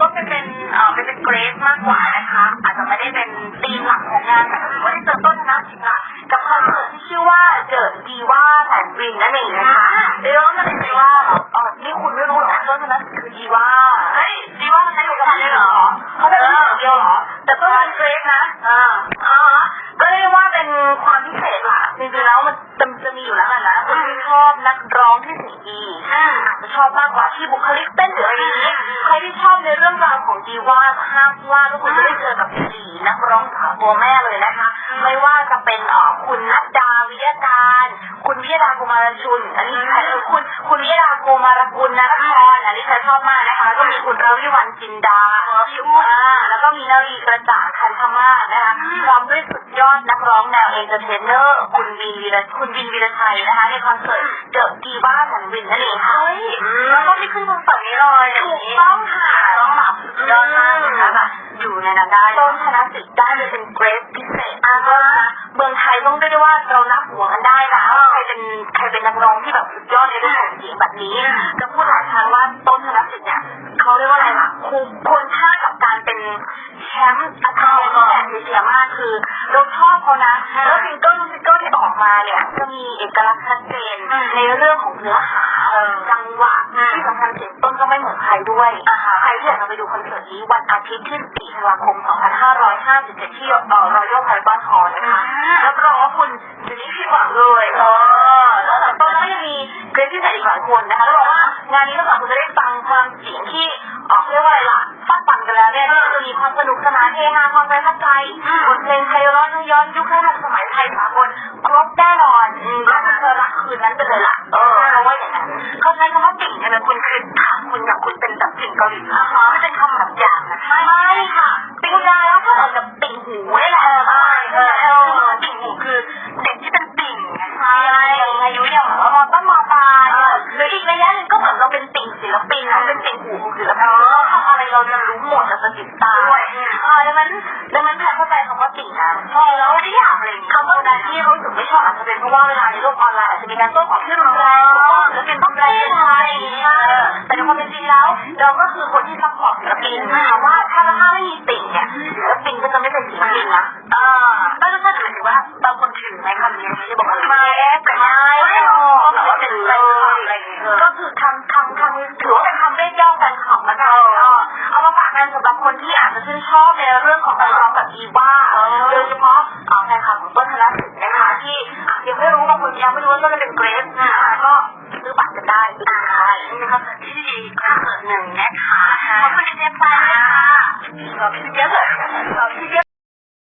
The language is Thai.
ต้นเป็นเป็นเอ่อเป็นเป็นเกรสมากกว่านะคะ อาจจะไม่ได้เป็นธีมหลักของงานแต่ถือว่าได้เจอต้นนะจริงค่ะกับคอนเสิร์ตที่ชื่อว่าเจิดดีว่าแอนด์บรินนั่นเองนะคะเดี๋ยวเราจะเป็นดีว่าเหรออ๋อนี่คุณไม่รู้เหรอต้นนั้นคือดีว่าเฮ้ยดีว่ามันใช้ผลิตภัณฑ์ได้เหรอเขาได้อย่างเดียวเหรอ แต่ต้นเป็นเกรสนะอ่าอ่าก็เรียกว่าเป็นความพิเศษล่ะจริงๆแล้วมัน นักร้องที่เสียงดีอาจจะชอบมากกว่าที่บุคลิกเต้นหรืออะไรอย่างนี้ใครที่ชอบในเรื่องราวของดีว่าห้ามพลาดก็คุณจะได้เจอกับสีนักร้องสาวตัวแม่เลยนะคะ ไม่ว่าจะเป็นเอ่อคุณนัดดาวิยาการ คุณวิยดากุมารชุน อันนี้ใครเออคุณคุณวิยดากุมารกุลนครอันนี้ใครชอบมากนะคะแล้วก็มีคุณระวิวันจินดาอ่าแล้วก็มีนารีกระจ่างคันธมาศนะคะพร้อมด้วยสุดยอดนัก ร้องแนวเอนเตอร์เทนเนอร์คุณวินวีระคุณวินวีระชัยนะคะในคอนเสิร์ตเดอะดีบ้าแอนด์วินนั่นเองค่ะเฮ้ยแล้วก็ที่ขึ้นคอนเสิร์ตนี้เลยถูกต้องค่ะต้องแบบสุดยอดมากนะคะแบบอยู่ในนั้นได้ต้นชนะสิทธิ์ได้เลยเป็นเกรดพิเศษอ่าเมืองไทยต้องเรียกได้ว่าเรานับหัวกันได้นะว่าใครเป็นใครเป็นนักร้องที่แบบสุดยอดในเรื่องของเสียงแบบนี้จะพูดหลายครั้งว่าต้นชนะสิทธิ์เนี่ยเขาเรียกว่าอะไรล่ะคุ้มควรค่ากับการเป็นแชมป์ อาคาเดมี่แห่งเอเชียมากคือเราชอบเขานะแล้วซิงเกิลซิงเกิลที่ออกมาเนี่ยจะมีเอกลักษณ์ชัดเจนในเรื่องของเนื้อหาจังหวะที่สำคัญเสียงต้นก็ไม่เหมือนใครด้วยใครที่อยากจะไปดูคอนเสิร์ตนี้วันอาทิตย์ที่4ธันวาคม 2557 ที่เอ่อรอยัลไพร์บอนฮอลล์นะคะแล้วรองว่าคุณจะได้ผิดหวังเลยเออแล้วแต่ต้นแล้วก็ยังมีเกรซที่ใส่อีกหลายคนนะคะแล้วบอกว่างานนี้นอกจากคุณจะได้ฟังความเสียงที่เออกเรียกว่าอะไรล่ะฟาดฟัน กันแล้วเนี่ยก็จะมีความสนุกสนานเฮฮาความประทับใจบทเพลงไทยร้อนย้อนยุคให้ทันสมัยไทยสากลครบแน่นอนอืมก็คือเธอรักคืนนั้นไปเลยล่ะเออเพราะว่าอย่างนั้นเขาใช้คำว่าติ่งกันนะคุณคือถามคุณอย่างคุณเป็นแบบติ่งเกาหลีนะคะไม่เป็นคำ มันรู้หมดเราจะติดตาเออแล้วมันแล้วมันแพทย์เข้าใจคำว่าติ่งนะใช่แล้วไม่ได้อยากเลยคำว่าการที่เขาถึงไม่ชอบอาจจะเป็นเพราะว่าเวลาในโลกออนไลน์อาจจะมีการโต้ตอบที่รุนแรงหรือเป็นต้องแรงอะไรอย่างเงี้ยแต่ในความเป็นจริงแล้วเราก็คือคนที่ซัพพอร์ตศิลปินนะคะว่าถ้าถ้าไม่มีติ่งเนี่ยศิลปิน ก็คือคำคำคำถือว่าเป็นคำเรียกย่อแฟนคลับละกันเอามาฝากกันสำหรับคนที่อาจจะชื่นชอบในเรื่องของการร้องแบบอีว่าโดยเฉพาะแฟนคลับของต้นธนสิทธิ์นะคะที่ยังไม่รู้บางคนยังไม่รู้ว่าต้นเป็นเกรสก็ซื้อบัตรกันได้อ่านี่นะคะที่คอนเสิร์ตหนึ่งนะคะขอบคุณเจฟไปค่ะขอบคุณเจฟเลยขอบคุณเจฟ